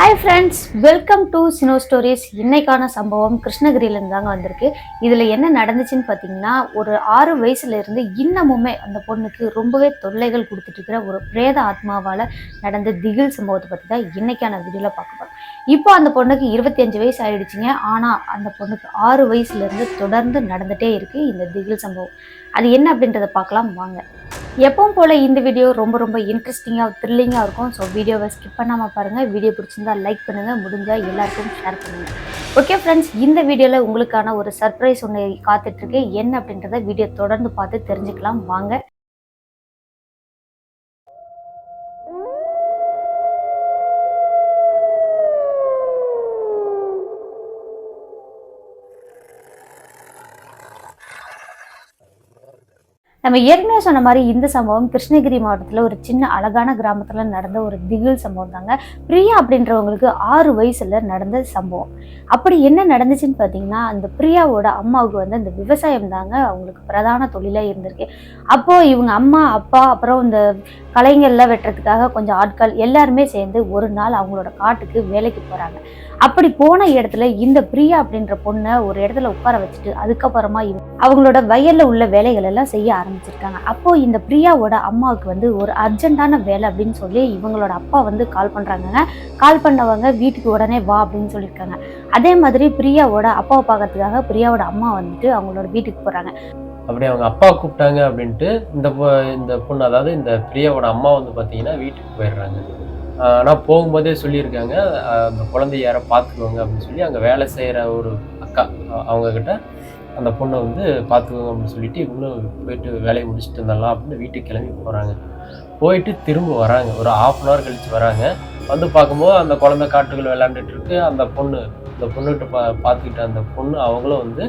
Hi friends welcome to Cino stories இன்னைக்கான சம்பவம் கிருஷ்ணகிரியிலேருந்து தாங்க வந்திருக்கு. இதில் என்ன நடந்துச்சுன்னு பார்த்தீங்கன்னா ஒரு ஆறு வயசுலேருந்து இன்னமுமே அந்த பொண்ணுக்கு ரொம்பவே தொல்லைகள் கொடுத்துட்ருக்கிற ஒரு பிரேத ஆத்மாவால் நடந்த திகில் சம்பவத்தை பற்றி தான் இன்னைக்கான வீடியோவில் பார்க்க போகிறோம் இப்போ அந்த பொண்ணுக்கு இருபத்தி அஞ்சு வயசு ஆயிடுச்சுங்க. ஆனால் அந்த பொண்ணுக்கு ஆறு வயசுலேருந்து தொடர்ந்து நடந்துகிட்டே இருக்குது இந்த திகில் சம்பவம். அது என்ன அப்படின்றத பார்க்கலாம். வாங்க. எப்பவும் போல் இந்த வீடியோ ரொம்ப ரொம்ப இன்ட்ரெஸ்டிங்காக த்ரில்லிங்காக இருக்கும். ஸோ வீடியோவை ஸ்கிப் பண்ணாமல் பாருங்கள் வீடியோ பிடிச்சிருந்தா லைக் பண்ணுங்கள் முடிஞ்சால் எல்லாருக்கும் ஷேர் பண்ணுங்கள் ஓகே ஃப்ரெண்ட்ஸ் இந்த வீடியோவில் உங்களுக்கான ஒரு சர்ப்ரைஸ் ஒன்று காத்துட்ருக்கு என்ன அப்படின்றத வீடியோ தொடர்ந்து பார்த்து தெரிஞ்சுக்கலாம். வாங்க. நம்ம ஏற்கனவே சொன்ன மாதிரி இந்த சம்பவம் கிருஷ்ணகிரி மாவட்டத்தில் ஒரு சின்ன அழகான கிராமத்தில் நடந்த ஒரு திகில் சம்பவம் தாங்க. பிரியா அப்படின்றவங்களுக்கு ஆறு வயசுல நடந்த சம்பவம். அப்படி என்ன நடந்துச்சுன்னு பார்த்தீங்கன்னா அந்த பிரியாவோட அம்மாவுக்கு வந்து அந்த விவசாயம் தாங்க அவங்களுக்கு பிரதான தொழிலாக இருந்திருக்கு. அப்போது இவங்க அம்மா அப்பா அப்புறம் இந்த கலைஞர்லாம் வெட்டுறதுக்காக கொஞ்சம் ஆட்கள் எல்லாருமே சேர்ந்து ஒரு நாள் அவங்களோட காட்டுக்கு வேலைக்கு போகிறாங்க அப்படி போன இடத்துல இந்த பிரியா அப்படின்ற பொண்ணை ஒரு இடத்துல உட்கார வச்சுட்டு அதுக்கப்புறமா அவங்களோட வயல்ல உள்ள வேலைகள் எல்லாம் செய்ய ஆரம்பிச்சிருக்காங்க. அப்போ இந்த பிரியாவோட அம்மாவுக்கு வந்து ஒரு அர்ஜென்ட்டான வேலை அப்படின்னு சொல்லி இவங்களோட அப்பா வந்து கால் பண்றாங்கங்க. கால் பண்ணவங்க வீட்டுக்கு உடனே வா அப்படின்னு சொல்லியிருக்காங்க. அதே மாதிரி பிரியாவோட அப்பாவை பார்க்கறதுக்காக பிரியாவோட அம்மா வந்துட்டு அவங்களோட வீட்டுக்கு போறாங்க. அப்படி அவங்க அப்பா கூப்பிட்டாங்க அப்படின்ட்டு இந்த இந்த பொண்ணு அதாவது இந்த பிரியாவோட அம்மா வந்து பார்த்தீங்கன்னா வீட்டுக்கு போயிடுறாங்க. ஆனால் போகும்போதே சொல்லியிருக்காங்க அந்த குழந்தைய யாரை பார்த்துக்குவாங்க அப்படின்னு சொல்லி அங்கே வேலை செய்கிற ஒரு அக்கா அவங்கக்கிட்ட அந்த பொண்ணை வந்து பார்த்துக்கோங்க அப்படின்னு சொல்லிட்டு இவங்களும் போயிட்டு வேலையை முடிச்சுட்டு இருந்தலாம் அப்படின்னு வீட்டுக்கு கிளம்பி போகிறாங்க போயிட்டு திரும்ப வராங்க. ஒரு ஆஃப் அன் ஹவர் கழித்து வராங்க. வந்து பார்க்கும்போது அந்த குழந்தை காட்டுக்குள்ள விளையாண்டுட்டு இருக்கு. அந்த பொண்ணு அந்த பொண்ணுகிட்ட பா பார்த்துக்கிட்ட அந்த பொண்ணு அவங்களும் வந்து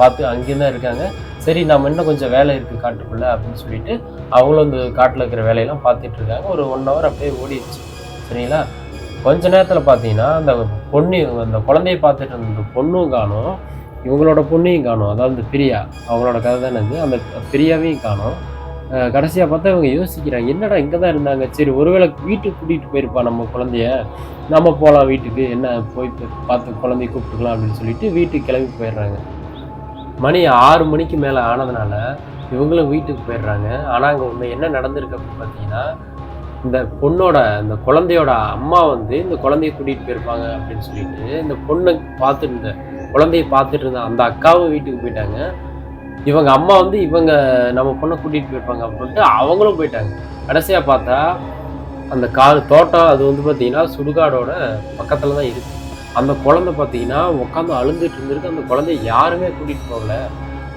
பார்த்து அங்கேயும் தான் இருக்காங்க. சரி நம்ம இன்னும் கொஞ்சம் வேலை இருக்குது காட்டுக்குள்ளே அப்படின்னு சொல்லிட்டு அவங்களும் அந்த காட்டில் இருக்கிற வேலையெல்லாம் பார்த்துட்டு இருக்காங்க. ஒரு ஒன் ஹவர் அப்படியே ஓடிடுச்சு. சரிங்களா? கொஞ்ச நேரத்தில் பார்த்தீங்கன்னா அந்த பொண்ணு அந்த குழந்தைய பார்த்துட்டு இருந்த பொண்ணும் காணும் இவங்களோட பொண்ணையும் காணும். அதாவது இந்த பிரியா அவங்களோட கதை தானே இது. அந்த பிரியாவையும் காணும். கடைசியாக பார்த்தா இவங்க யோசிக்கிறாங்க என்னடா இங்கே தான் இருந்தாங்க? சரி ஒருவேளை வீட்டுக்கு கூட்டிகிட்டு போயிருப்பா நம்ம குழந்தைய. நம்ம போகலாம் வீட்டுக்கு. என்ன போய் பார்த்து குழந்தைய கூப்பிட்டுக்கலாம் அப்படின்னு சொல்லிட்டு வீட்டுக்கு கிளம்பி போயிடுறாங்க. மணி ஆறு மணிக்கு மேலே ஆனதுனால இவங்களும் வீட்டுக்கு போயிடுறாங்க. ஆனால் அங்கே உண்மை என்ன நடந்திருக்கு அப்படின்னு பார்த்தீங்கன்னா இந்த பொண்ணோட இந்த குழந்தையோட அம்மா வந்து இந்த குழந்தைய கூட்டிகிட்டு போயிருப்பாங்க அப்படின்னு சொல்லிட்டு இந்த பொண்ணை பார்த்துட்டு இருந்த குழந்தைய பார்த்துட்டு இருந்த அந்த அக்காவும் வீட்டுக்கு போயிட்டாங்க. இவங்க அம்மா வந்து இவங்க நம்ம பொண்ணை கூட்டிகிட்டு போயிருப்பாங்க அப்படின்ட்டு அவங்களும் போயிட்டாங்க. கடைசியாக பார்த்தா அந்த கார் தோட்டம் அது வந்து பார்த்தீங்கன்னா சுடுகாடோட பக்கத்தில் தான் இருக்குது அந்த குழந்தை பார்த்தீங்கன்னா உட்காந்து அழுந்துட்டு இருந்திருக்கு. அந்த குழந்தைய யாருமே கூட்டிகிட்டு போகல.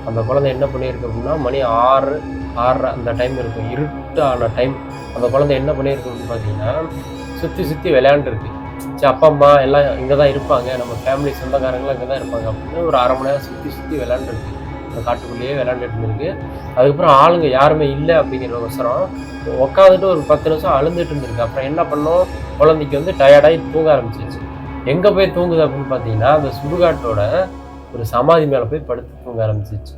அந்த குழந்தை என்ன பண்ணியிருக்கு அப்படின்னா மணி ஆறு ஆறு அந்த டைம் இருக்கும். இருட்டான டைம் அந்த குழந்தை என்ன பண்ணியிருக்கு அப்படின்னு பார்த்தீங்கன்னா சுற்றி சுற்றி விளையாண்டுருக்கு. சரி அப்பா அம்மா எல்லாம் இங்கே தான் இருப்பாங்க. நம்ம ஃபேமிலி சொந்தக்காரங்களாம் இங்கே தான் இருப்பாங்க அப்படின்னு ஒரு அரை மணி நேரம் சுற்றி சுற்றி விளையாண்டுருக்கு. அந்த காட்டுக்குள்ளேயே விளையாண்டுட்டு இருந்திருக்கு. அதுக்கப்புறம் ஆளுங்க யாருமே இல்லை அப்படிங்கிற அவசரம் உட்காந்துட்டு ஒரு பத்து நிமிஷம் அழுந்துட்டு இருந்திருக்கு. அப்புறம் என்ன பண்ணோம்? குழந்தைக்கு வந்து டயர்டாகி தூங்க ஆரம்பிச்சிருச்சு. எங்கே போய் தூங்குது அப்படின்னு பார்த்தீங்கன்னா அந்த சுடுகாட்டோட ஒரு சமாதி மேலே போய் படுத்து தூங்க ஆரம்பிச்சிச்சு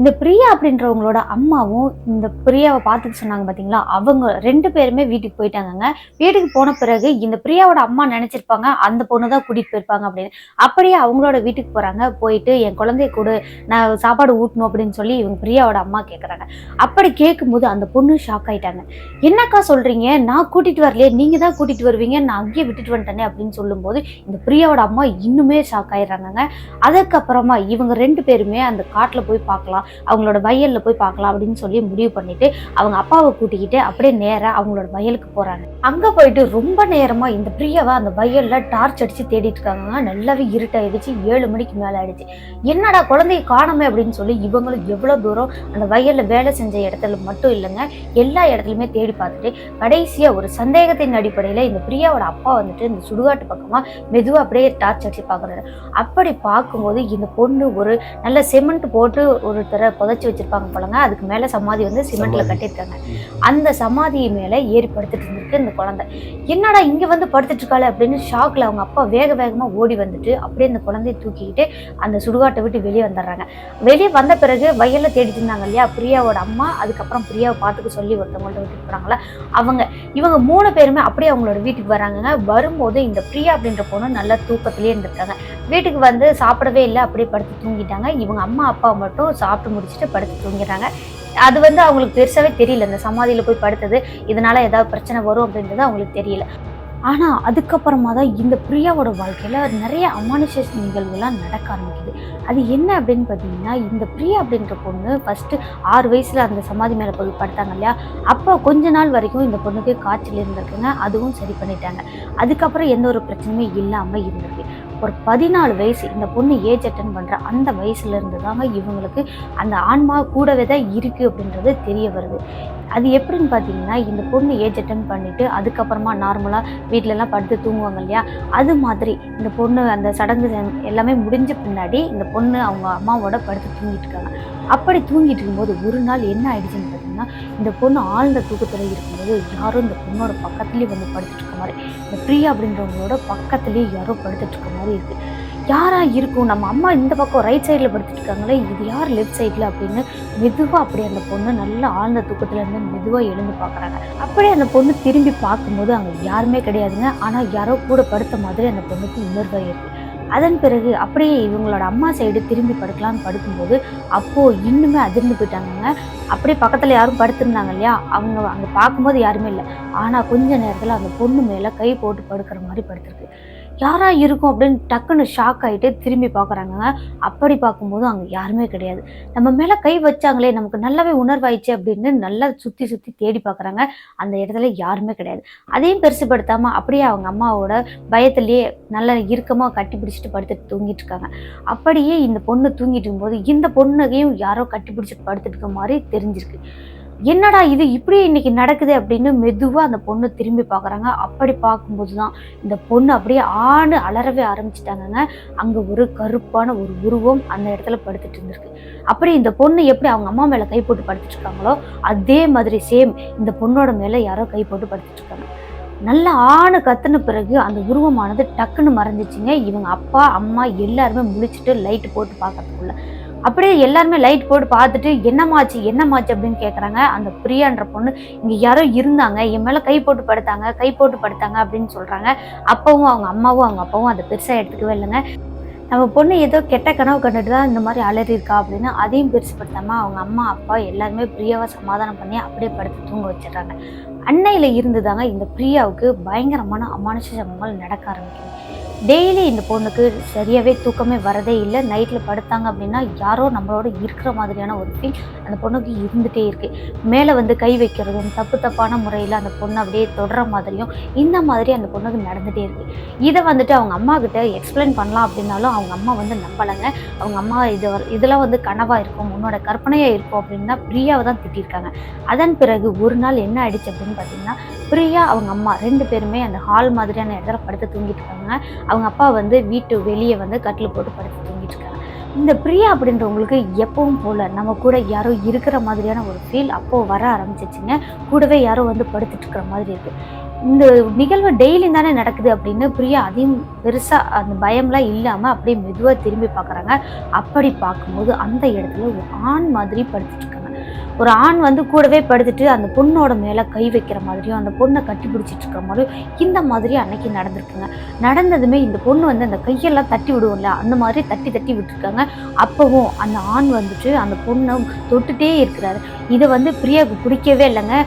இந்த பிரியா அப்படின்றவங்களோட அம்மாவும் இந்த பிரியாவை பார்த்துட்டு சொன்னாங்க பார்த்தீங்களா அவங்க ரெண்டு பேருமே வீட்டுக்கு போயிட்டாங்கங்க. வீட்டுக்கு போன பிறகு இந்த பிரியாவோட அம்மா நினச்சிருப்பாங்க அந்த பொண்ணு தான் கூட்டிகிட்டு போயிருப்பாங்க அப்படின்னு. அப்படியே அவங்களோட வீட்டுக்கு போகிறாங்க போயிட்டு என் குழந்தைய கூட நான் சாப்பாடு ஊட்டணும் அப்படின்னு சொல்லி இவங்க பிரியாவோட அம்மா கேட்குறாங்க அப்படி கேட்கும்போது அந்த பொண்ணு ஷாக் ஆகிட்டாங்க என்னக்கா சொல்கிறீங்க நான் கூட்டிகிட்டு வரலையே நீங்கள் தான் கூட்டிகிட்டு வருவீங்க நான் அங்கேயே விட்டுட்டு வந்துட்டேனே அப்படின்னு சொல்லும்போது இந்த பிரியாவோட அம்மா இன்னுமே ஷாக் ஆயிடுறாங்கங்க. அதுக்கப்புறமா இவங்க ரெண்டு பேருமே அந்த காட்டில் போய் பார்க்கலாம். அவங்களோட வயல்ல போய் பார்க்கலாம் அப்படின்னு சொல்லி முடிவு பண்ணிட்டு அவங்க அப்பாவை கூட்டிக்கிட்டு அப்படியே நேரா அவங்களோட வயலுக்கு போறாங்க. அங்க போயிட்டு ரொம்ப நேரமா இந்த பிரியாவை அந்த வயல்ல டார்ச் அடிச்சு தேடிட்டு இருக்காங்க. நல்லாவே இருட்டாயிடுச்சு. ஏழு மணிக்கு மேல ஆயிடுச்சு. என்னடா குழந்தைய காணோமே அப்படின்னு சொல்லி இவங்களும் எவ்வளவு தூரம் அந்த வயல்ல வேலை செஞ்ச இடத்துல மட்டும் இல்லைங்க எல்லா இடத்துலயுமே தேடி பார்த்துட்டு கடைசியா ஒரு சந்தேகத்தின் அடிப்படையில இந்த பிரியாவோட அப்பா வந்துட்டு இந்த சுடுகாட்டு பக்கமா மெதுவாக அப்படியே டார்ச் அடிச்சு பார்க்குறாரு. அப்படி பார்க்கும்போது இந்த பொண்ணு ஒரு நல்ல சிமெண்ட் போட்டு ஒரு பேரை புதைச்சி வச்சிருப்பாங்க போலங்க. அதுக்கு மேல சமாதி வந்து சிமெண்ட்ல. கட்டியிருக்காங்க. அந்த சமாதி மேல ஏறி படுத்துட்டு இருந்திருக்கு இந்த குழந்தை. என்னடா இங்க வந்து படுத்துட்டு இருக்காளே அப்படின்னு ஷாக்ல அவங்க அப்பா வேக வேகமா ஓடி வந்துட்டு அப்படியே அந்த குழந்தைய தூக்கிக்கிட்டு அந்த சுடுகாட்டை விட்டு வெளியே வந்துடுறாங்க. வெளியே வந்த பிறகு வயல்ல தேடிட்டு இருந்தாங்க இல்லையா? பிரியாவோட அம்மா அதுக்கப்புறம் பிரியாவை பார்த்துக்க சொல்லி ஒருத்தவங்கள்ட்ட போறாங்களா அவங்க இவங்க மூணு பேருமே அப்படியே அவங்களோட வீட்டுக்கு வராங்கங்க. வரும்போது இந்த பிரியா அப்படின்ற பொண்ணு நல்லா தூக்கத்திலேயே இருந்திருக்காங்க. வீட்டுக்கு வந்து சாப்பிடவே இல்லை அப்படியே படுத்து தூங்கிட்டாங்க. இவங்க அம்மா அப்பா மட்டும் சாப்பிட்டு முடிச்சுட்டு படுத்து தூங்கிடுறாங்க. அது வந்து அவங்களுக்கு பெருசாகவே தெரியல இந்த சமாதியில் போய் படுத்தது இதனால் ஏதாவது பிரச்சனை வரும் அப்படின்றது அவங்களுக்கு தெரியல. ஆனால் அதுக்கப்புறமா தான் இந்த பிரியாவோட வாழ்க்கையில் நிறைய அமானுஷ நிகழ்வுகள்லாம் நடக்க ஆரம்பிக்குது. அது என்ன அப்படின்னு பார்த்தீங்கன்னா இந்த பிரியா அப்படின்ற பொண்ணு ஃபஸ்ட்டு ஆறு வயசில் அந்த சமாதி மேலே போய் படுத்தாங்க இல்லையா? அப்போ கொஞ்ச நாள் வரைக்கும் இந்த பொண்ணுக்கு காய்ச்சல் இருந்திருக்குங்க. அதுவும் சரி பண்ணிட்டாங்க. அதுக்கப்புறம் எந்த ஒரு பிரச்சனையுமே இல்லாமல் இருந்திருக்கு. ஒரு பதினாலு வயசு இந்த பொண்ணு ஏஜ் அட்டன் பண்ணுற அந்த வயசுல இருந்து தாங்க இவங்களுக்கு அந்த ஆன்மா கூடவே தான் இருக்குது அப்படின்றது தெரிய வருது. அது எப்படின்னு பார்த்தீங்கன்னா இந்த பொண்ணு ஏஜ் அட்டன் பண்ணிவிட்டு அதுக்கப்புறமா நார்மலாக வீட்டிலலாம் படுத்து தூங்குவாங்க இல்லையா? அது மாதிரி இந்த பொண்ணு அந்த சடங்கு எல்லாமே முடிஞ்ச பின்னாடி இந்த பொண்ணு அவங்க அம்மாவோட படுத்து தூங்கிட்டு இருக்காங்க. அப்படி தூங்கிட்டு இருக்கும்போது ஒரு நாள் என்ன ஆயிடுச்சுன்னு பார்த்தீங்கன்னா இந்த பொண்ணு ஆழ்ந்த தூக்கத்தில் இருக்கும்போது யாரும் இந்த பொண்ணோட பக்கத்துலேயே வந்து படுத்துட்டு இருக்க மாதிரி இந்த பிரியா அப்படின்றவங்களோட பக்கத்துலேயே யாரோ படுத்துட்டு இருக்க மாதிரி இருக்குது யாராக இருக்கும்? நம்ம அம்மா இந்த பக்கம் ரைட் சைடில் படுத்துட்டு இருக்காங்களே இது யார் லெஃப்ட் சைடில் அப்படின்னு மெதுவாக அப்படியே அந்த பொண்ணு நல்லா ஆழ்ந்த தூக்கத்துலேருந்து மெதுவாக எழுந்து பார்க்குறாங்க. அப்படியே அந்த பொண்ணு திரும்பி பார்க்கும்போது அங்கே யாருமே கிடையாதுங்க. ஆனால் யாரோ கூட படுத்த மாதிரி அந்த பொண்ணுக்கு உணர்வாக இருக்குது அதன் பிறகு அப்படியே இவங்களோட அம்மா சைடு திரும்பி படுக்கலாம்னு படுக்கும்போது அப்போது இன்னுமே அதிர்ந்து போயிட்டாங்கங்க. அப்படியே பக்கத்தில் யாரும் படுத்திருந்தாங்க இல்லையா? அவங்க அங்கே பார்க்கும்போது யாருமே இல்லை. ஆனால் கொஞ்ச நேரத்தில் அந்த பொண்ணு மேலே கை போட்டு படுக்கிற மாதிரி படுத்திருக்கு. யாராக இருக்கும் அப்படின்னு டக்குன்னு ஷாக் ஆகிட்டு திரும்பி பார்க்குறாங்க அப்படி பார்க்கும்போது அங்கே யாருமே கிடையாது. நம்ம மேலே கை வச்சாங்களே நமக்கு நல்லாவே உணர்வாயிடுச்சு அப்படின்னு நல்லா சுற்றி சுற்றி தேடி பார்க்குறாங்க. அந்த இடத்துல யாருமே கிடையாது. அதையும் பெருசுப்படுத்தாமல் அப்படியே அவங்க அம்மாவோட பயத்துலேயே நல்லா இறுக்கமாக கட்டி பிடிச்சிட்டு படுத்துட்டு தூங்கிட்டு இருக்காங்க. அப்படியே இந்த பொண்ணு தூங்கிட்டு இருக்கும்போது இந்த பொண்ணுகையும் யாரோ கட்டி பிடிச்சிட்டு படுத்துட்டு இருக்க மாதிரி தெரிஞ்சிருக்கு. என்னடா இது இப்படி இன்னைக்கு நடக்குது அப்படின்னு மெதுவாக அந்த பொண்ணு திரும்பி பார்க்குறாங்க அப்படி பார்க்கும்போது தான் இந்த பொண்ணு அப்படியே ஆண்டு அலறவே ஆரம்பிச்சிட்டாங்கங்க. அங்கே ஒரு கருப்பான ஒரு உருவம் அந்த இடத்துல படுத்துட்டு இருந்திருக்கு. அப்படி இந்த பொண்ணு எப்படி அவங்க அம்மா மேலே கை போட்டு படுத்துட்டு இருக்காங்களோ அதே மாதிரி சேம் இந்த பொண்ணோட மேலே யாரோ கை போட்டு படுத்துட்டு இருக்காங்க. நல்ல ஆணு கத்துன பிறகு அந்த உருவமானது டக்குன்னு மறைஞ்சிச்சிங்க. இவங்க அப்பா அம்மா எல்லாருமே முழிச்சிட்டு லைட் போட்டு பார்க்கறதுக்குள்ள அப்படியே எல்லாருமே லைட் போட்டு பார்த்துட்டு என்னமாச்சு என்னமாச்சு? அப்படின்னு கேட்குறாங்க அந்த பிரியான்ற பொண்ணு இங்கே யாரோ இருந்தாங்க என் மேலே கை போட்டு படுத்தாங்க கை போட்டு படுத்தாங்க அப்படின்னு சொல்கிறாங்க அப்பவும் அவங்க அம்மாவும் அவங்க அப்பாவும் அதை பெருசாக எடுத்துக்கவே இல்லைங்க. நம்ம பொண்ணு ஏதோ கெட்ட கனவு கண்டுட்டு தான் இந்த மாதிரி அலறி இருக்கா அப்படின்னு அதையும் பெருசுப்படுத்தாமல் அவங்க அம்மா அப்பா எல்லாருமே பிரியாவை சமாதானம் பண்ணி அப்படியே படுத்து தூங்க வச்சிடுறாங்க. அன்னையில் இருந்து தாங்க இந்த பிரியாவுக்கு பயங்கரமான அமானுஷ சம்பவங்கள் நடக்க ஆரம்பிக்கும் டெய்லி இந்த பொண்ணுக்கு சரியாகவே தூக்கமே வரதே இல்லை. நைட்டில் படுத்தாங்க அப்படின்னா யாரோ நம்மளோட இருக்கிற மாதிரியான ஒரு ஃபீல் அந்த பொண்ணுக்கு இருந்துகிட்டே இருக்குது மேலே வந்து கை வைக்கிறதும் தப்பு தப்பான முறையில் அந்த பொண்ணை அப்படியே தொடர மாதிரியும் இந்த மாதிரி அந்த பொண்ணுக்கு நடந்துகிட்டே இருக்குது இதை வந்துட்டு அவங்க அம்மா கிட்ட எக்ஸ்பிளைன் பண்ணலாம் அப்படின்னாலும் அவங்க அம்மா வந்து நம்பலைங்க. அவங்க அம்மா இது இதெல்லாம் வந்து கனவாக இருக்கும் உன்னோட கற்பனையாக இருக்கும் அப்படின்னா பிரியாவை தான் திட்டிருக்காங்க. அதன் பிறகு ஒரு நாள் என்ன ஆயிடுச்சு அப்படின்னு பார்த்தீங்கன்னா பிரியா அவங்க அம்மா ரெண்டு பேருமே அந்த ஹால் மாதிரியான இடத்துல படுத்து தூங்கிட்டு இருக்காங்க. அவங்க அப்பா வந்து வீட்டு வெளியே வந்து கட்டில் போட்டு படுத்து தூங்கிட்டு இருக்காங்க. இந்த பிரியா அப்படின்றவங்களுக்கு எப்பவும் போல நம்ம கூட யாரோ இருக்கிற மாதிரியான ஒரு ஃபீல் அப்போ வர ஆரம்பிச்சிச்சுங்க. கூடவே யாரோ வந்து படுத்துட்டு இருக்கிற மாதிரி இருக்கு. இந்த நிகழ்வு டெய்லி தானே நடக்குது அப்படின்னு பிரியா அதையும் பெருசா அந்த பயம்லாம் இல்லாம அப்படியே மெதுவா திரும்பி பார்க்குறாங்க. அப்படி பார்க்கும்போது அந்த இடத்துல ஒரு ஆண் மாதிரி படுத்துட்டு இருக்காங்க. ஒரு ஆண் வந்து கூடவே படுத்துட்டு அந்த பொண்ணோட மேலே கை வைக்கிற மாதிரியும் அந்த பொண்ணை கட்டி பிடிச்சிட்டு இருக்கிற மாதிரியும் இந்த மாதிரி அன்னைக்கு நடந்திருக்குங்க. நடந்ததுமே இந்த பொண்ணு வந்து அந்த கையெல்லாம் தட்டி விடுவோம்ல அந்த மாதிரி தட்டி தட்டி விட்டுருக்காங்க. அப்போவும் அந்த ஆண் வந்துட்டு அந்த பொண்ணை தொட்டுட்டே இருக்கிறாரு. இதை வந்து பிரியாவுக்கு பிடிக்கவே இல்லைங்க.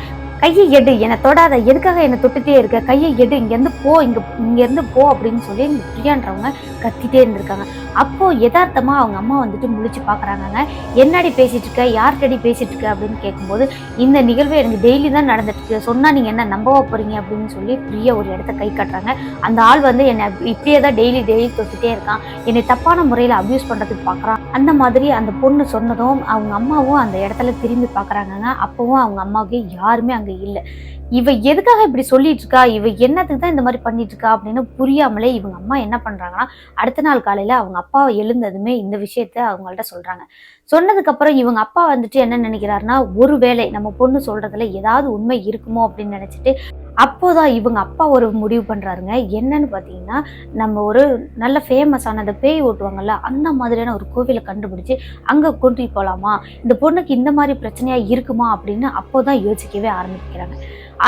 கையை எடு என்னை தொடாத எதுக்காக என்னை தொட்டுட்டே இருக்க? கையை எடு இங்கேருந்து போ இங்கே இங்கேருந்து போ அப்படின்னு சொல்லி இந்த பிரியான்றவங்க கத்திட்டே இருந்திருக்காங்க. அப்போ யதார்த்தமா அவங்க அம்மா வந்துட்டு முழிச்சு பார்க்கறாங்கங்க என்னடி பேசிட்டு இருக்க? யார்கிட்டடி பேசிட்டு இருக்க? அப்படின்னு கேட்கும்போது இந்த நிகழ்வு எனக்கு டெய்லி தான் நடந்துட்டு இருக்கு. சொன்னா நீங்க என்ன நம்பவா போறீங்க? அப்படின்னு சொல்லி ஃப்ரீயாக ஒரு இடத்த கை காட்டுறாங்க. அந்த ஆள் வந்து என்னை இப்படியே தான் டெய்லி டெய்லி தொட்டுட்டே இருக்கான். என்னை தப்பான முறையில் அபியூஸ் பண்றதுக்கு பார்க்குறான் அந்த மாதிரி அந்த பொண்ணு சொன்னதும் அவங்க அம்மாவும் அந்த இடத்துல திரும்பி பார்க்கறாங்கங்க அப்பவும் அவங்க அம்மாவுக்கு யாருமே அங்க இல்லை. இவ எதுக்காக இப்படி சொல்லிட்டு இருக்கா இவ என்னத்துக்கு தான் இந்த மாதிரி பண்ணிட்டு இருக்கா அப்படின்னு புரியாமலே இவங்க அம்மா என்ன பண்றாங்கன்னா அடுத்த நாள் காலையில அவங்க அப்பா எழுந்ததுமே இந்த விஷயத்த அவங்கள்ட்ட சொல்றாங்க. சொன்னதுக்கப்புறம் இவங்க அப்பா வந்துட்டு என்ன நினைக்கிறாருன்னா ஒருவேளை நம்ம பொண்ணு சொல்றதுல ஏதாவது உண்மை இருக்குமோ அப்படின்னு நினைச்சிட்டு அப்போதான் இவங்க அப்பா ஒரு முடிவு பண்ணுறாருங்க என்னன்னு பார்த்தீங்கன்னா நம்ம ஒரு நல்ல ஃபேமஸான அந்த பேய் ஓட்டுவாங்கல்ல அந்த மாதிரியான ஒரு கோவிலை கண்டுபிடிச்சி அங்கே கொண்டு போகலாமா இந்த பொண்ணுக்கு இந்த மாதிரி பிரச்சனையாக இருக்குமா? அப்படின்னு அப்போ தான் யோசிக்கவே ஆரம்பிக்கிறாங்க.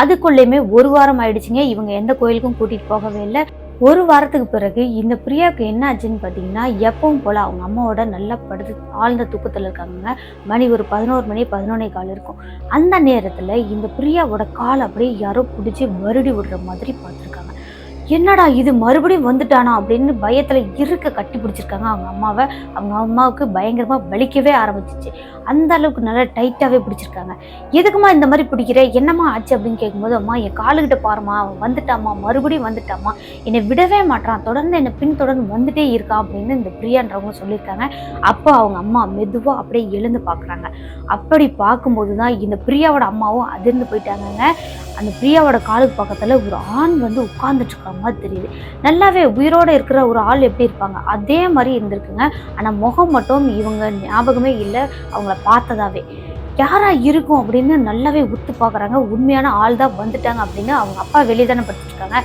அதுக்குள்ளேயுமே ஒரு வாரம் ஆயிடுச்சுங்க. இவங்க எந்த கோயிலுக்கும் கூட்டிகிட்டு போகவே இல்லை. ஒரு வாரத்துக்கு பிறகு இந்த பிரியாவுக்கு என்ன ஆச்சுன்னு பார்த்தீங்கன்னா எப்பவும் போல் அவங்க அம்மாவோட நல்லா படுத்து ஆழ்ந்த தூக்கத்தில் இருக்காங்க மணி ஒரு பதினோரு மணி பதினொன்னே கால் இருக்கும். அந்த நேரத்தில் இந்த பிரியாவோட கால் அப்படியே யாரோ பிடிச்சி மறுபடி விடுற மாதிரி பார்த்துருக்காங்க. என்னடா இது மறுபடியும் வந்துட்டானா அப்படின்னு பயத்தில் இருக்க கட்டி பிடிச்சிருக்காங்க அவங்க அம்மாவை. அவங்க அம்மாவுக்கு பயங்கரமாக வலிக்கவே ஆரம்பிச்சிச்சு. அந்த அளவுக்கு நல்லா டைட்டாகவே பிடிச்சிருக்காங்க. எதுக்குமா இந்த மாதிரி பிடிக்கிற? என்னம்மா ஆச்சு அப்படின்னு கேட்கும்போது அம்மா என் காலுக்கிட்ட பாருமா அவன் வந்துட்டாமா மறுபடியும் வந்துட்டாமா என்னை விடவே மாட்டான் தொடர்ந்து என்னை பின் தொடர்ந்து வந்துட்டே இருக்கான் அப்படின்னு இந்த பிரியான்றவங்க சொல்லியிருக்காங்க. அப்போ அவங்க அம்மா மெதுவாக அப்படியே எழுந்து பார்க்குறாங்க அப்படி பார்க்கும்போது தான் இந்த பிரியாவோட அம்மாவும் அதிர்ந்து போயிட்டாங்கங்க. அந்த பிரியாவோட காலுக்கு பக்கத்தில் ஒரு ஆண் வந்து உட்கார்ந்துட்டு இருக்கிற மாதிரி தெரியுது. நல்லாவே உயிரோட இருக்கிற ஒரு ஆள் எப்படி இருப்பாங்க? அதே மாதிரி இருந்திருக்குங்க. ஆனால் முகம் மட்டும் இவங்க ஞாபகமே இல்லை. அவங்கள பார்த்ததாவே. யாரா இருக்கும்? அப்படின்னு நல்லாவே உத்து பார்க்குறாங்க உண்மையான ஆள் தான் வந்துட்டாங்க அப்படின்னு அவங்க அப்பா வெளியே தானே படுத்துட்டு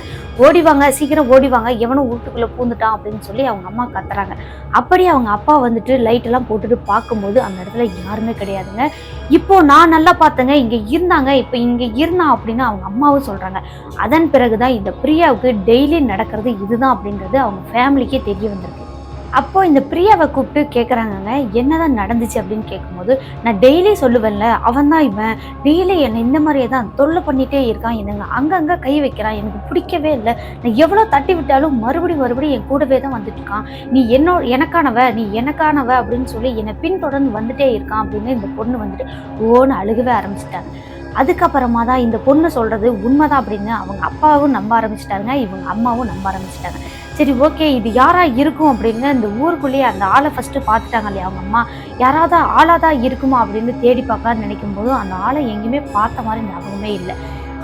ஓடிவாங்க சீக்கிரம் ஓடிவாங்க எவனும் வீட்டுக்குள்ளே பூந்துட்டான் அப்படின்னு சொல்லி அவங்க அம்மா கத்துறாங்க. அப்படியே அவங்க அப்பா வந்துட்டு லைட் எல்லாம் போட்டுட்டு பார்க்கும்போது அந்த இடத்துல யாருமே கிடையாதுங்க. இப்போ நான் நல்லா பார்த்தேங்க. இங்கே இருந்தாங்க. இப்போ இங்கே இருந்தா அப்படின்னு அவங்க அம்மாவும் சொல்றாங்க. அதன் பிறகுதான் இந்த பிரியாவுக்கு டெய்லி நடக்கிறது இதுதான் அப்படின்றது அவங்க ஃபேமிலிக்கே தெரிய வந்திருக்கு. அப்போ இந்த பிரியாவை கூப்பிட்டு கேட்குறாங்கங்க என்னதான் நடந்துச்சு அப்படின்னு கேட்கும்போது நான் டெய்லி சொல்லுவேன்ல அவன் தான் இவன். டெய்லி என்னை இந்த மாதிரியே தான் தொல்லை பண்ணிட்டே இருக்கான் என்னங்க அங்கங்கே கை வைக்கிறான் எனக்கு பிடிக்கவே இல்லை. நான் எவ்வளோ தட்டி விட்டாலும் மறுபடியும் மறுபடியும் என் கூடவே தான் வந்துட்டு இருக்கான். நீ என்னோ எனக்கானவ நீ எனக்கானவ அப்படின்னு சொல்லி என்னை பின்தொடர்ந்து வந்துட்டே இருக்கான் அப்படின்னு இந்த பொண்ணு வந்துட்டு ஓன்னு அழுகவே ஆரம்பிச்சிட்டாங்க. அதுக்கப்புறமா தான் இந்த பொண்ணு சொல்கிறது உண்மைதான் அப்படின்னு அவங்க அப்பாவும் நம்ப ஆரம்பிச்சிட்டாங்க இவங்க அம்மாவும் நம்ப ஆரம்பிச்சிட்டாங்க. சரி ஓகே இது யாராக இருக்கும் அப்படின்னு இந்த ஊருக்குள்ளேயே அந்த ஆளை ஃபஸ்ட்டு பார்த்துட்டாங்க இல்லையா அவங்க அம்மா? யாராவது ஆளாக தான் இருக்குமா அப்படின்னு தேடி பார்க்கலான்னு நினைக்கும் போது அந்த ஆளை எங்கேயுமே பார்த்த மாதிரி ஞாபகமே இல்லை.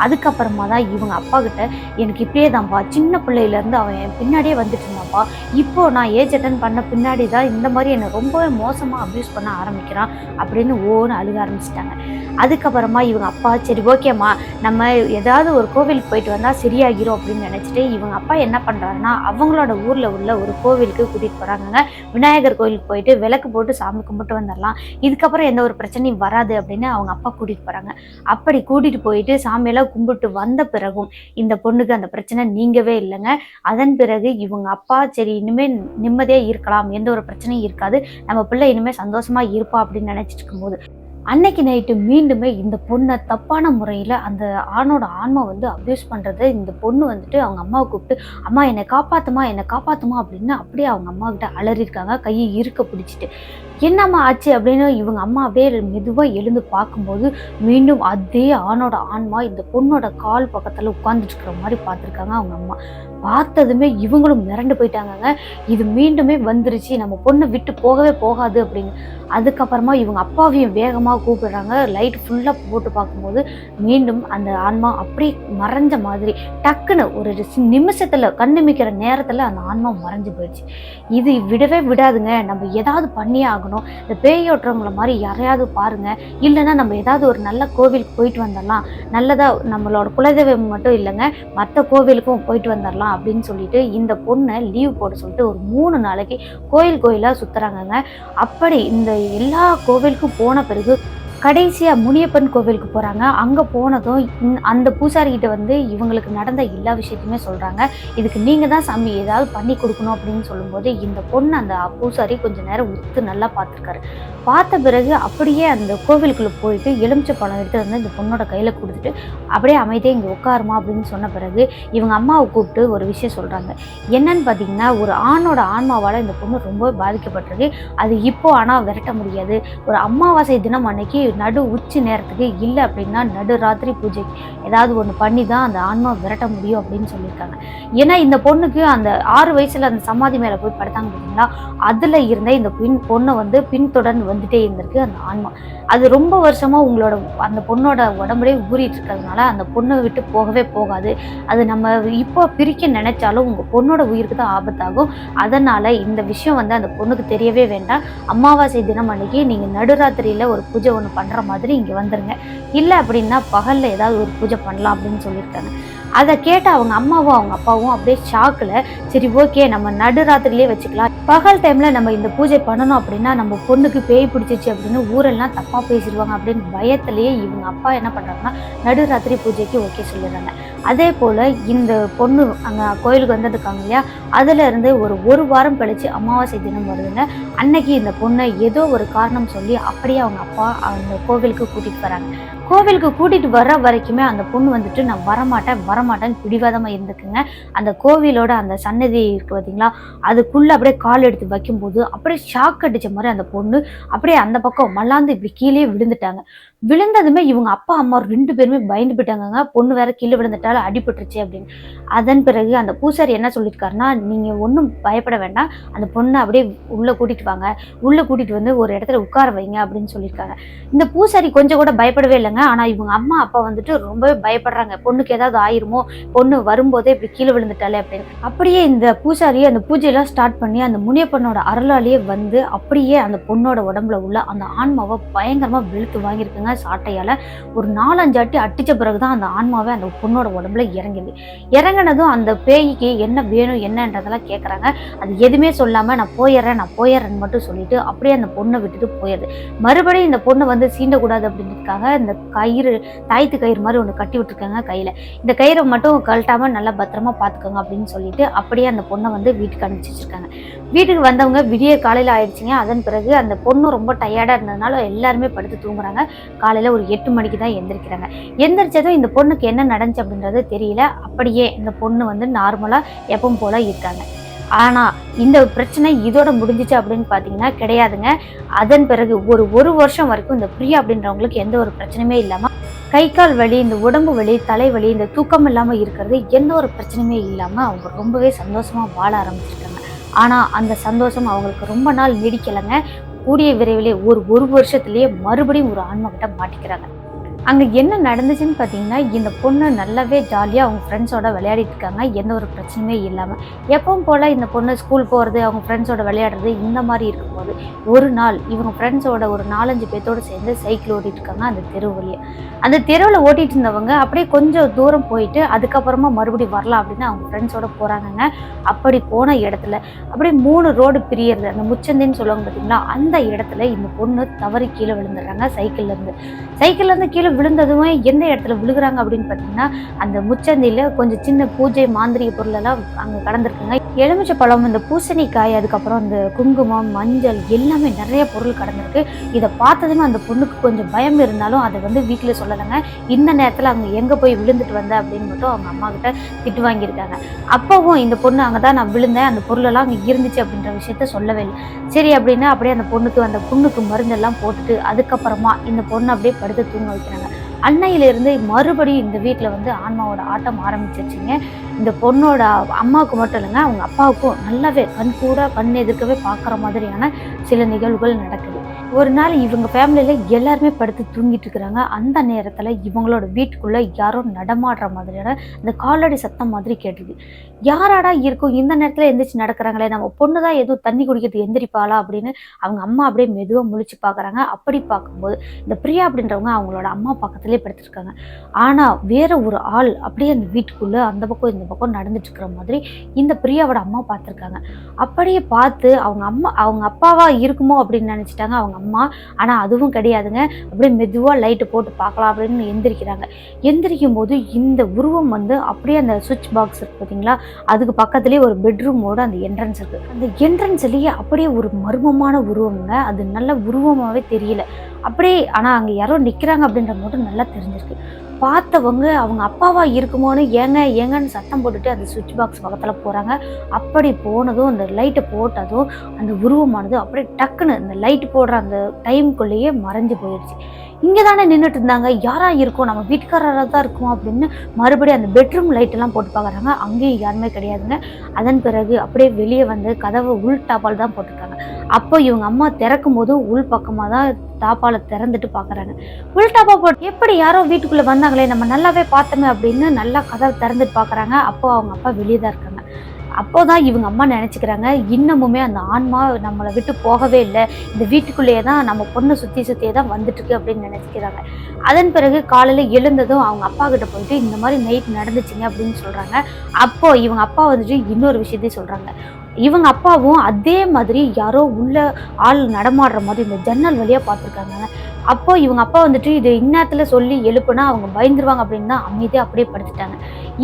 அதுக்கப்புறமா தான் இவங்க அப்பா கிட்ட எனக்கு இப்படியே தான்ப்பா சின்ன பிள்ளையிலேருந்து அவன் என் பின்னாடியே வந்துட்டு இருந்தான்ப்பா. இப்போ நான் ஏஜ் அட்டன் பண்ண பின்னாடி தான் இந்த மாதிரி என்னை ரொம்பவே மோசமாக அப்யூஸ் பண்ண ஆரம்பிக்கிறான் அப்படின்னு ஓன்னு அழுக ஆரம்பிச்சிட்டாங்க. அதுக்கப்புறமா இவங்க அப்பா சரி ஓகேம்மா நம்ம ஏதாவது ஒரு கோவிலுக்கு போயிட்டு வந்தால் சரியாகிரும் அப்படின்னு நினச்சிட்டு இவங்க அப்பா என்ன பண்ணுறாருன்னா அவங்களோட ஊரில் உள்ள ஒரு கோவிலுக்கு கூட்டிகிட்டு போகிறாங்கங்க விநாயகர் கோவிலுக்கு போயிட்டு விளக்கு போட்டு சாமி கும்பிட்டு வந்துடலாம். இதுக்கப்புறம் எந்த ஒரு பிரச்சனையும் வராது அப்படின்னு அவங்க அப்பா கூட்டிகிட்டு போகிறாங்க அப்படி கூட்டிகிட்டு போயிட்டு சாமியெல்லாம் கும்பிட்டு வந்த பிறகும் இந்த பொண்ணுக்கு அந்த பிரச்சனை நீங்கவே இல்லைங்க. அதன் பிறகு இவங்க அப்பா சரி இனிமேல் நிம்மதியாக இருக்கலாம் எந்த ஒரு பிரச்சனையும் இருக்காது. நம்ம பிள்ளை இனிமேல் சந்தோஷமா இருப்பா அப்படின்னு நினச்சிட்டு இருக்கும்போது அன்னைக்கு நைட்டு மீண்டுமே இந்த பொண்ணை தப்பான முறையில் அந்த ஆணோட ஆன்மா வந்து அப்யூஸ் பண்ணுறது இந்த பொண்ணு வந்துட்டு அவங்க அம்மாவை கூப்பிட்டு அம்மா என்னை காப்பாத்துமா என்னை காப்பாத்துமா அப்படின்னு அப்படியே அவங்க அம்மா கிட்ட அலறியிருக்காங்க கையை இருக்க பிடிச்சிட்டு. என்னம்மா ஆச்சு அப்படின்னு இவங்க அம்மா அப்படியே மெதுவாக எழுந்து பார்க்கும்போது மீண்டும் அதே ஆணோட ஆன்மா இந்த பொண்ணோட கால் பக்கத்தில் உட்காந்துட்டு இருக்கிற மாதிரி பார்த்துருக்காங்க அவங்க அம்மா. பார்த்ததுமே இவங்களும் மிரண்டு போயிட்டாங்கங்க. இது மீண்டுமே வந்துருச்சு. நம்ம பொண்ணை விட்டு போகவே போகாது அப்படின்னு. அதுக்கப்புறமா இவங்க அப்பாவையும் வேகமாக கூப்பிடுறாங்க. லைட் ஃபுல்லாக போட்டு பார்க்கும்போது மீண்டும் அந்த ஆன்மா அப்படியே மறைஞ்ச மாதிரி டக்குன்னு ஒரு நிமிஷத்தில் நிமிஷத்துல கண்ணிமிக்கிற நேரத்தில் அந்த ஆன்மா மறைஞ்சு போயிடுச்சு. இது விடவே விடாதுங்க. நம்ம ஏதாவது பண்ணியே ஆகணும். இந்த பேயோட்டுறவங்கள மாதிரி யாரையாவது பாருங்க. இல்லைன்னா நம்ம ஏதாவது ஒரு நல்ல கோவிலுக்கு போயிட்டு வந்துடலாம். நல்லதாக நம்மளோட குலதெய்வம் மட்டும் இல்லைங்க மற்ற கோவிலுக்கும் போயிட்டு வந்துடலாம் அப்படின்னு சொல்லிட்டு இந்த பொண்ணை லீவ் போட சொல்லிட்டு ஒரு மூணு நாளைக்கு கோயில் கோயிலாக சுற்றுறாங்கங்க அப்படி இந்த எல்லா கோவிலுக்கும் போன பிறகு கடைசியாக முனியப்பன் கோவிலுக்கு போகிறாங்க அங்கே போனதும் அந்த பூசாரிகிட்ட வந்து இவங்களுக்கு நடந்த எல்லா விஷயத்தையுமே சொல்கிறாங்க இதுக்கு நீங்கள் தான் சாமி ஏதாவது பண்ணி கொடுக்கணும் அப்படின்னு சொல்லும்போது இந்த பொண்ணு அந்த பூசாரி கொஞ்சம் நேரம் உத்து நல்லா பார்த்துருக்காரு. பார்த்த பிறகு அப்படியே அந்த கோவிலுக்குள்ளே போயிட்டு எலுமிச்சை பழம் எடுத்து வந்து இந்த பொண்ணோட கையில் கொடுத்துட்டு அப்படியே அமைதியாக இங்கே உட்காருமா அப்படின்னு சொன்ன பிறகு இவங்க அம்மாவை கூப்பிட்டு ஒரு விஷயம் சொல்கிறாங்க என்னன்னு பார்த்தீங்கன்னா ஒரு ஆணோட ஆன்மாவால் இந்த பொண்ணு ரொம்ப பாதிக்கப்பட்டிருக்கு. அது இப்போ ஆனால் விரட்ட முடியாது. ஒரு அமாவாசை தினம் அன்னைக்கு நடு உச்சி நேரத்துக்கு இல்லை அப்படின்னா நடு ராத்திரி பூஜைக்கு ஏதாவது ஒன்று பண்ணி தான் அந்த ஆன்மா விரட்ட முடியும் அப்படின்னு சொல்லியிருக்காங்க. ஏன்னா இந்த பொண்ணுக்கு அந்த ஆறு வயசில் அந்த சமாதி மேலே போய் படுத்தாங்க பார்த்தீங்களா அதில் இருந்த இந்த பின் பொண்ணை வந்து பின்தொடர்ந்து வந்துட்டே இருந்திருக்கு அந்த ஆன்மா. அது ரொம்ப வருஷமா உங்களோட அந்த பொண்ணோட உடம்புலேயே ஊறிட்டு இருக்கிறதுனால அந்த பொண்ணை விட்டு போகவே போகாது. அது நம்ம இப்போ பிரிக்க நினைச்சாலும் உங்க பொண்ணோட உயிருக்கு தான் ஆபத்தாகும். அதனால இந்த விஷயம் வந்து அந்த பொண்ணுக்கு தெரியவே வேண்டாம். அமாவாசை தினம் அன்னைக்கு நீங்க நடுராத்திரியில ஒரு பூஜை ஒன்று பண்ணுற மாதிரி இங்க வந்துருங்க. இல்லை அப்படின்னா பகல்ல ஏதாவது ஒரு பூஜை பண்ணலாம் அப்படின்னு சொல்லியிருக்காங்க. அதை கேட்டு அவங்க அம்மாவும் அவங்க அப்பாவும் அப்படியே ஷாக்கில் சரி ஓகே நம்ம நடுராத்திரிலே வச்சுக்கலாம். பகல் டைமில் நம்ம இந்த பூஜை பண்ணணும் அப்படின்னா நம்ம பொண்ணுக்கு பேய் பிடிச்சிச்சு அப்படின்னு ஊரெல்லாம் தப்பாக பேசிடுவாங்க அப்படின்னு பயத்திலேயே இவங்க அப்பா என்ன பண்ணுறாங்கன்னா நடுராத்திரி பூஜைக்கு ஓகே சொல்லிடுறாங்க. அதே போல் இந்த பொண்ணு அங்கே கோயிலுக்கு வந்திருக்காங்க இல்லையா அதுலேருந்து ஒரு ஒரு வாரம் கழித்து அமாவாசை தினம் வருதுங்க. அன்னைக்கு இந்த பொண்ணை ஏதோ ஒரு காரணம் சொல்லி அப்படியே அவங்க அப்பா அந்த கோவிலுக்கு கூட்டிகிட்டு வராங்க கோவிலுக்கு கூட்டிகிட்டு வர வரைக்குமே அந்த பொண்ணு வந்துட்டு நான் வரமாட்டேன் வரமாட்டேன்னு பிடிவாதமா இருந்துக்குங்க. அந்த கோவிலோட அந்த சன்னதி இருக்கு பார்த்தீங்களா அதுக்குள்ளே அப்படியே கால் எடுத்து வைக்கும்போது அப்படியே ஷாக் அடிச்ச மாதிரி அந்த பொண்ணு அப்படியே அந்த பக்கம் மல்லாந்து கீழே விழுந்துட்டாங்க. விழுந்ததுமே இவங்க அப்பா அம்மா ரெண்டு பேருமே பயந்து போயிட்டாங்க பொண்ணு வேற கீழே விழுந்துட்டாலும் அடிபட்டுருச்சு அப்படின்னு. அதன் பிறகு அந்த பூசாரி என்ன சொல்லியிருக்காருன்னா நீங்கள் ஒன்றும் பயப்பட வேண்டாம். அந்த பொண்ணை அப்படியே உள்ளே கூட்டிகிட்டு வாங்க. உள்ளே கூட்டிகிட்டு வந்து ஒரு இடத்துல உட்கார வைங்க அப்படின்னு சொல்லியிருக்காங்க. இந்த பூசாரி கொஞ்சம் கூட பயப்படவே இல்லைங்க. ஆனால் இவங்க அம்மா அப்பா வந்துட்டு ரொம்பவே பயப்படுறாங்க. பொண்ணுக்கு ஏதாவது ஆயிருமோ பொண்ணு வரும்போதே இப்படி கீழே விழுந்துட்டாலே அப்படின்னு. அப்படியே இந்த பூசாரியை அந்த பூஜையெல்லாம் ஸ்டார்ட் பண்ணி அந்த முனியப்பனோட அருளாலேயே வந்து அப்படியே அந்த பொண்ணோட உடம்புல உள்ள அந்த ஆன்மாவை பயங்கரமாக வெளுத்து வாங்கியிருக்குங்க சாட்டையால். ஒரு நாலஞ்சு அட்டி அட்டிச்ச பிறகுதான் அந்த ஆன்மாவே அந்த பொண்ணோட உடம்புல இறங்குது. இறங்குனதும் அந்த பேய்க்கு என்ன வேணும் என்னன்றதெல்லாம் கேட்குறாங்க அது எதுவுமே சொல்லாமல் நான் போயிடுறேன் நான் போயிடுறேன்னு மட்டும் சொல்லிட்டு அப்படியே அந்த பொண்ணை விட்டுட்டு போயிடுது. மறுபடியும் இந்த பொண்ணை வந்து சீண்டக்கூடாது அப்படின்றதுக்காக இந்த கயிறு தாய்த்து கயிறு மாதிரி ஒன்று கட்டி விட்டுருக்காங்க கையில். இந்த கயிறை மட்டும் கழட்டாமல் நல்லா பத்திரமா பார்த்துக்கோங்க அப்படின்னு சொல்லிட்டு அப்படியே அந்த பொண்ணை வந்து வீட்டுக்கு அனுப்பிச்சி வச்சுருக்காங்க. வீட்டுக்கு வந்தவங்க விடிய காலையில் ஆயிடுச்சுங்க. அதன் பிறகு அந்த பொண்ணு ரொம்ப டயர்டாக இருந்ததுனால எல்லாருமே படுத்து தூங்குறாங்க. காலையில் ஒரு எட்டு மணிக்கு தான் எந்திரிக்கிறாங்க. எந்திரிச்சதும் இந்த பொண்ணுக்கு என்ன நடந்துச்சு அப்படின்றது தெரியல. அப்படியே இந்த பொண்ணு வந்து நார்மலாக எப்பவும் போல் இருக்காங்க. ஆனால் இந்த பிரச்சனை இதோட முடிஞ்சிச்சு அப்படின்னு பார்த்தீங்கன்னா கிடையாதுங்க. அதன் பிறகு ஒரு ஒரு வருஷம் வரைக்கும் இந்த பிரியா அப்படின்றவங்களுக்கு எந்த ஒரு பிரச்சனையுமே இல்லாமல் கை கால் வலி இந்த உடம்பு வலி தலைவலி இந்த தூக்கம் இல்லாமல் இருக்கிறது எந்த ஒரு பிரச்சனையுமே இல்லாமல் அவங்க ரொம்பவே சந்தோஷமாக வாழ ஆரம்பிச்சிருக்காங்க. ஆனால் அந்த சந்தோஷம் அவங்களுக்கு ரொம்ப நாள் நீடிக்கலைங்க. கூடிய விரைவிலே ஒரு ஒரு வருஷத்துலேயே மறுபடியும் ஒரு ஆன்மகிட்ட மாட்டிக்கிறாங்க. அங்கே என்ன நடந்துச்சுன்னு பார்த்தீங்கன்னா இந்த பொண்ணு நல்லாவே ஜாலியாக அவங்க ஃப்ரெண்ட்ஸோட விளையாடிட்டு இருக்காங்க. எந்த ஒரு பிரச்சனையுமே இல்லாமல் எப்பவும் போல் இந்த பொண்ணு ஸ்கூல் போகிறது அவங்க ஃப்ரெண்ட்ஸோட விளையாடுறது இந்த மாதிரி இருக்கும்போது ஒரு நாள் இவங்க ஃப்ரெண்ட்ஸோட ஒரு நாலஞ்சு பேர்த்தோடு சேர்ந்து சைக்கிள் ஓட்டிட்டு இருக்காங்க அந்த தெரு வழியா அந்த தெருவில் ஓட்டிகிட்டு இருந்தவங்க அப்படியே கொஞ்சம் தூரம் போயிட்டு அதுக்கப்புறமா மறுபடியும் வரலாம் அப்படின்னு அவங்க ஃப்ரெண்ட்ஸோட போகிறாங்கங்க அப்படி போன இடத்துல அப்படியே மூணு ரோடு பிரியறது அந்த முச்சந்தின்னு சொல்லுவாங்க பார்த்தீங்களா அந்த இடத்துல இந்த பொண்ணு தவறி கீழே விழுந்துடுறாங்க சைக்கிள்லேருந்து சைக்கிள்லேருந்து கீழே விழுந்ததுமே எந்த இடத்துல விழுகுறாங்க அப்படின்னு பார்த்தீங்கன்னா அந்த முச்சந்தியில் கொஞ்சம் சின்ன பூஜை மாந்திரிய பொருளெல்லாம் அங்கே கடந்திருக்குங்க எலுமிச்சை பழம் இந்த பூசணிக்காய் அதுக்கப்புறம் இந்த குங்குமம் மஞ்சள் எல்லாமே நிறைய பொருள் கடந்திருக்கு இதை பார்த்ததுமே அந்த பொண்ணுக்கு கொஞ்சம் பயம் இருந்தாலும் அதை வந்து வீட்டில் சொல்லலைங்க. இந்த நேரத்தில் அவங்க எங்கே போய் விழுந்துட்டு வந்த அப்படின்னு மட்டும் அவங்க அம்மா கிட்ட திட்டு வாங்கியிருக்காங்க. அப்பவும் இந்த பொண்ணு அங்கே தான் நான் விழுந்தேன். அந்த பொருளெல்லாம் அங்கே இருந்துச்சு அப்படின்ற விஷயத்த சொல்லவே இல்லை. சரி அப்படின்னா அப்படியே அந்த பொண்ணுக்கு அந்த புண்ணுக்கு மருந்தெல்லாம் போட்டுட்டு அதுக்கப்புறமா இந்த பொண்ணை அப்படியே படுத்து தூங்க வைக்கிறாங்க. அன்னையிலிருந்து மறுபடியும் இந்த வீட்டில் வந்து ஆன்மாவோட ஆட்டம் ஆரம்பிச்சிருச்சுங்க. இந்த பொண்ணோட அம்மாவுக்கு மட்டும் இல்லைங்க அவங்க அப்பாவுக்கும் நல்லாவே கண் கூட கண் எதிர்க்கவே பார்க்குற மாதிரியான சில நிகழ்வுகள் நடக்குது. ஒரு நாள் இவங்க ஃபேமிலியில் எல்லாருமே படுத்து தூங்கிட்டு இருக்கிறாங்க. அந்த நேரத்தில் இவங்களோட வீட்டுக்குள்ளே யாரோ நடமாடுற மாதிரியான இந்த காலடி சத்தம் மாதிரி கேட்டுது. யாராடா இருக்கும் இந்த நேரத்தில் எந்திரிச்சு நடக்கிறாங்களே நம்ம பொண்ணு தான் எதுவும் தண்ணி குடிக்கிறது எந்திரிப்பாளா அப்படின்னு அவங்க அம்மா அப்படியே மெதுவாக முழிச்சு பார்க்குறாங்க அப்படி பார்க்கும்போது இந்த பிரியா அப்படின்றவங்க அவங்களோட அம்மா பக்கத்துலேயே படுத்துருக்காங்க. ஆனால் வேற ஒரு ஆள் அப்படியே அந்த வீட்டுக்குள்ளே அந்த பக்கம் இந்த பக்கம் நடந்துட்டு இருக்கிற மாதிரி இந்த பிரியாவோட அம்மா பார்த்துருக்காங்க. அப்படியே பார்த்து அவங்க அம்மா அவங்க அப்பாவாக இருக்குமோ அப்படின்னு நினச்சிட்டாங்க. அவங்க அம்மா ஆனால் அதுவும் கிடையாதுங்க. அப்படியே மெதுவாக லைட்டு போட்டு பார்க்கலாம் அப்படின்னு எந்திரிக்கிறாங்க. எந்திரிக்கும் போது இந்த உருவம் வந்து அப்படியே அந்த சுவிட்ச் பாக்ஸ் இருக்கு பார்த்தீங்களா அதுக்கு பக்கத்துலேயே ஒரு பெட்ரூமோட அந்த என்ட்ரன்ஸ் இருக்கு. அந்த என்ட்ரன்ஸ்லேயே அப்படியே ஒரு மர்மமான உருவம்ங்க அது நல்ல உருவமாகவே தெரியல. அப்படியே ஆனால் அங்கே யாரோ நிற்கிறாங்க அப்படின்ற மட்டும் நல்லா தெரிஞ்சிருக்கு. பார்த்தவங்க அவங்க அப்பாவா இருக்குமோன்னு ஏங்க ஏங்கன்னு சத்தம் போட்டுட்டு அந்த சுவிட்ச் பாக்ஸ் பக்கத்தில் போகிறாங்க அப்படி போனதும் அந்த லைட்டை போட்டதும் அந்த உருவமானது அப்படியே டக்குன்னு அந்த லைட் போடுற அந்த டைம்குள்ளேயே மறைஞ்சு போயிடுச்சு. இங்கே தானே நின்றுட்டு இருந்தாங்க யாராக இருக்கும்? நம்ம வீட்டுக்காரராக தான் இருக்கும் அப்படின்னு மறுபடியும் அந்த பெட்ரூம் லைட்டெல்லாம் போட்டு பார்க்குறாங்க. அங்கேயும் யாருமே கிடையாதுங்க. அதன் பிறகு அப்படியே வெளியே வந்து கதவை உள் டாப்பால் தான் போட்டிருக்காங்க. அப்போ இவங்க அம்மா திறக்கும் போது உள் பக்கமாக தான் தாப்பால திறந்துட்டு பார்க்குறாங்க. உள் டாப்பா போட்டு எப்படி யாரோ வீட்டுக்குள்ளே வந்தாங்களே? நம்ம நல்லாவே பார்த்தோமே அப்படின்னு நல்லா கதவை திறந்துட்டு பார்க்குறாங்க. அப்போ அவங்க அப்பா வெளியே தான் இருக்காங்க. அப்போதான் இவங்க அம்மா நினச்சிக்கிறாங்க இன்னமுமே அந்த ஆன்மா நம்மளை விட்டு போகவே இல்லை. இந்த வீட்டுக்குள்ளேயே தான் நம்ம பொண்ணை சுற்றி சுற்றியே தான் வந்துட்டுருக்கு அப்படின்னு நினச்சிக்கிறாங்க. அதன் பிறகு காலையில் எழுந்ததும் அவங்க அப்பா கிட்ட போயிட்டு இந்த மாதிரி நைட் நடந்துச்சுங்க அப்படின்னு சொல்கிறாங்க அப்போது இவங்க அப்பா வந்துட்டு இன்னொரு விஷயத்தையும் சொல்கிறாங்க இவங்க அப்பாவும் அதே மாதிரி யாரோ உள்ள ஆள் நடமாடுற மாதிரி இந்த ஜன்னல் வழியாக பார்த்துருக்காங்க. அப்போது இவங்க அப்பா வந்துட்டு இது இந்நேரத்தில் சொல்லி எழுப்புனா அவங்க பயந்துருவாங்க அப்படின்னு தான் அமைதியாக அப்படியே படுத்துட்டாங்க.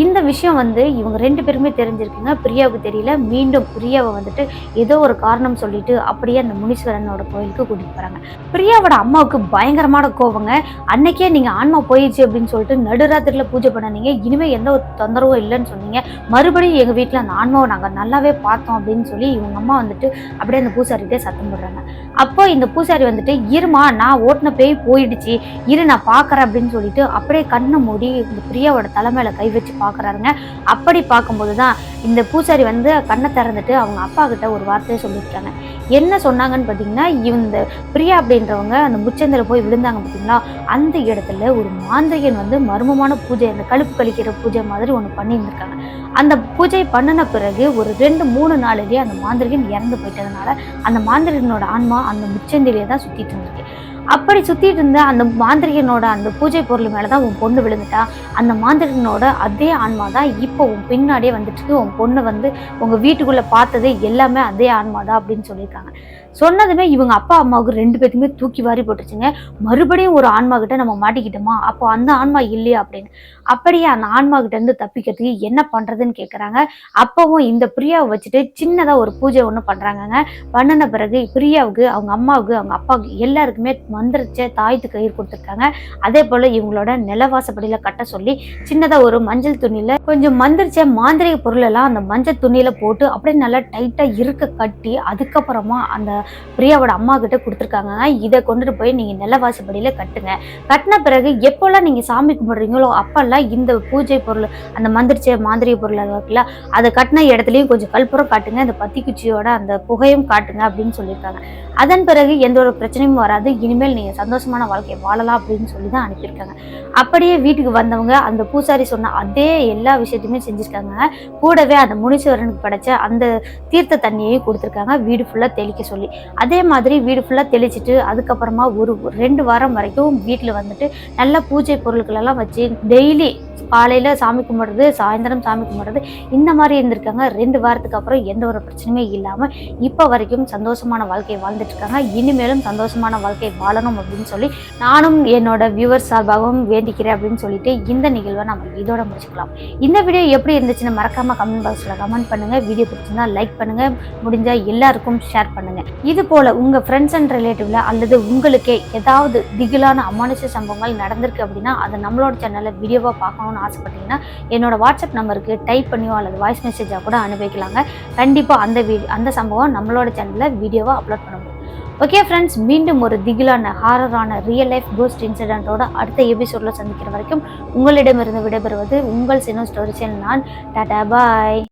இந்த விஷயம் வந்து இவங்க ரெண்டு பேருமே தெரிஞ்சிருக்குங்க. பிரியாவுக்கு தெரியல. மீண்டும் பிரியாவை வந்துட்டு ஏதோ ஒரு காரணம் சொல்லிட்டு அப்படியே அந்த முனீஸ்வரனோட கோயிலுக்கு கூட்டிட்டு போறாங்க. பிரியாவோட அம்மாவுக்கு பயங்கரமான கோவங்க. அன்னைக்கே நீங்க ஆன்மா போயிடுச்சு அப்படின்னு சொல்லிட்டு நடுராத்திரில பூஜை பண்ணனீங்க. இனிமே எந்த ஒரு தொந்தரவும் இல்லைன்னு சொன்னீங்க. மறுபடியும் எங்க வீட்டுல அந்த ஆன்மாவை நாங்க நல்லாவே பார்த்தோம் அப்படின்னு சொல்லி இவங்க அம்மா வந்துட்டு அப்படியே அந்த பூசாரிகிட்டே சத்தம் போடுறாங்க. அப்போ இந்த பூசாரி வந்துட்டு இருமா நான் ஓட்டின பேய் போயிடுச்சு. இரு நான் பார்க்குறேன் அப்படின்னு சொல்லிட்டு அப்படியே கண்ணை மூடி இந்த பிரியாவோட தலைமையில கை வச்சு பார்க்குறாருங்க அப்படி பார்க்கும்போது தான் இந்த பூசாரி வந்து கண்ணை திறந்துட்டு அவங்க அப்பா கிட்ட ஒரு வார்த்தையை சொல்லியிருக்காங்க. என்ன சொன்னாங்கன்னு பார்த்தீங்கன்னா இந்த பிரியா அப்படின்றவங்க அந்த முச்சந்தில் போய் விழுந்தாங்க பார்த்தீங்களா? அந்த இடத்துல ஒரு மாந்திரிகன் வந்து மர்மமான பூஜை அந்த கழுப்பு கழிக்கிற பூஜை மாதிரி ஒன்று பண்ணியிருந்திருக்காங்க. அந்த பூஜை பண்ணின பிறகு ஒரு ரெண்டு மூணு நாளிலேயே அந்த மாந்திரிகன் இறந்து போயிட்டதுனால அந்த மாந்திரிகனோட ஆன்மா அந்த முச்சந்திலேயே தான் சுற்றிட்டு இருந்திருக்கு. அப்படி சுற்றிட்டு இருந்த அந்த மாந்திரிகனோட அந்த பூஜை பொருள் மேலே தான் உன் பொண்ணு விழுந்துட்டா. அந்த மாந்திரிகனோட அதே ஆன்மா தான் இப்போ உன் பின்னாடியே வந்துட்டு உன் பொண்ணு வந்து உங்கள் வீட்டுக்குள்ளே பார்த்தது எல்லாமே அதே ஆன்மா தான் அப்படின்னு சொல்லியிருக்காங்க. சொன்னதுமே இவங்க அப்பா அம்மாவுக்கு ரெண்டு பேத்துக்குமே தூக்கி வாரி போட்டுச்சுங்க மறுபடியும் ஒரு ஆன்மா கிட்ட நம்ம மாட்டிக்கிட்டோமா? அப்போ அந்த ஆன்மா இல்லையா அப்படின்னு. அப்படியே அந்த ஆன்மா கிட்ட இருந்து தப்பிக்கிறதுக்கு என்ன பண்றதுன்னு கேட்குறாங்க அப்பவும் இந்த பிரியாவை வச்சுட்டு சின்னதா ஒரு பூஜை ஒன்று பண்றாங்கங்க. பண்ணின பிறகு பிரியாவுக்கு அவங்க அம்மாவுக்கு அவங்க அப்பாவுக்கு எல்லாருக்குமே மந்திரிச்ச தாயத்து கயிறு கொடுத்துருக்காங்க. அதே போல இவங்களோட நிலவாசப்படியில கட்ட சொல்லி சின்னதா ஒரு மஞ்சள் துணியில கொஞ்சம் மந்திரிச்ச மாந்திரிக பொருள் எல்லாம் அந்த மஞ்சள் துணியில போட்டு அப்படியே நல்லா டைட்டா இருக்க கட்டி அதுக்கப்புறமா அந்த பிரியாவோட அம்மா கிட்ட கொடுத்துருக்காங்க. இதை கொண்டுட்டு போய் நீங்க நிலவாசப்படியில் கட்டுங்க. கட்டின பிறகு எப்போல்லாம் நீங்க சாமி கும்பிடுறீங்களோ அப்பெல்லாம் இந்த பூஜை பொருள் அந்த மந்திரிச்ச மாந்திரிய பொருள் இருக்குல்ல அதை கட்டின இடத்துலயும் கொஞ்சம் கற்பூரம் காட்டுங்க. அந்த பத்திக்குச்சியோட அந்த புகையும் காட்டுங்க அப்படின்னு சொல்லியிருக்காங்க. அதன் பிறகு எந்த ஒரு பிரச்சனையும் வராது. இனிமேல் நீங்க சந்தோஷமான வாழ்க்கையை வாழலாம் அப்படின்னு சொல்லி தான் அனுப்பியிருக்காங்க. அப்படியே வீட்டுக்கு வந்தவங்க அந்த பூசாரி சொன்ன அதே எல்லா விஷயத்தையுமே செஞ்சுருக்காங்க. கூடவே அந்த முனீஸ்வரனுக்கு படைச்ச அந்த தீர்த்த தண்ணியையும் கொடுத்துருக்காங்க. வீடு ஃபுல்லா தெளிக்க சொல்லி. அதே மாதிரி வீடு ஃபுல்லாக தெளிச்சிட்டு அதுக்கப்புறமா ஒரு ரெண்டு வாரம் வரைக்கும் வீட்டில் வந்துட்டு நல்லா பூஜை பொருட்களெல்லாம் வச்சு டெய்லி காலையில் சாமி கும்பிட்றது சாயந்தரம் சாமி கும்பிடுறது இந்த மாதிரி இருந்திருக்காங்க. ரெண்டு வாரத்துக்கு அப்புறம் எந்த ஒரு பிரச்சனையுமே இல்லாமல் இப்போ வரைக்கும் சந்தோஷமான வாழ்க்கையை வாழ்ந்துட்டுருக்காங்க இனிமேலும் சந்தோஷமான வாழ்க்கையை வாழணும் அப்படின்னு சொல்லி நானும் என்னோட வியூவர்ஸ் சார்பாகவும் வேண்டிக்கிறேன் அப்படின்னு சொல்லிட்டு இந்த நிகழ்வை நம்ம இதோட முடிச்சுக்கலாம். இந்த வீடியோ எப்படி இருந்துச்சுன்னு மறக்காமல் கமெண்ட் பாக்ஸில் கமெண்ட் பண்ணுங்கள் வீடியோ பிடிச்சிருந்தா லைக் பண்ணுங்கள் முடிஞ்சால் எல்லாருக்கும் ஷேர் பண்ணுங்கள் இது போல உங்கள் ஃப்ரெண்ட்ஸ் அண்ட் ரிலேட்டிவ்ல அல்லது உங்களுக்கே ஏதாவது திகிலான அமானுஷ சம்பவங்கள் நடந்திருக்கு அப்படின்னா அதை நம்மளோட சேனலில் வீடியோவாக பார்க்கணும்னு ஆசைப்பட்டீங்கன்னா என்னோட வாட்ஸ்அப் நம்பருக்கு டைப் பண்ணியோ அல்லது வாய்ஸ் மெசேஜாக கூட அனுப்பிக்கலாங்க. கண்டிப்பாக அந்த வீடியோ அந்த சம்பவம் நம்மளோட சேனலில் வீடியோவாக அப்லோட் பண்ண முடியும். ஓகே ஃப்ரெண்ட்ஸ் மீண்டும் ஒரு திகிலான ஹாரரான ரியல் லைஃப் கோஸ்ட் இன்சிடென்ட்டோட அடுத்த எபிசோடில் சந்திக்கிற வரைக்கும் உங்களிடமிருந்து விடைபெறுவது உங்கள் சினோ ஸ்டோரி சேனல் நான். டாடா பாய்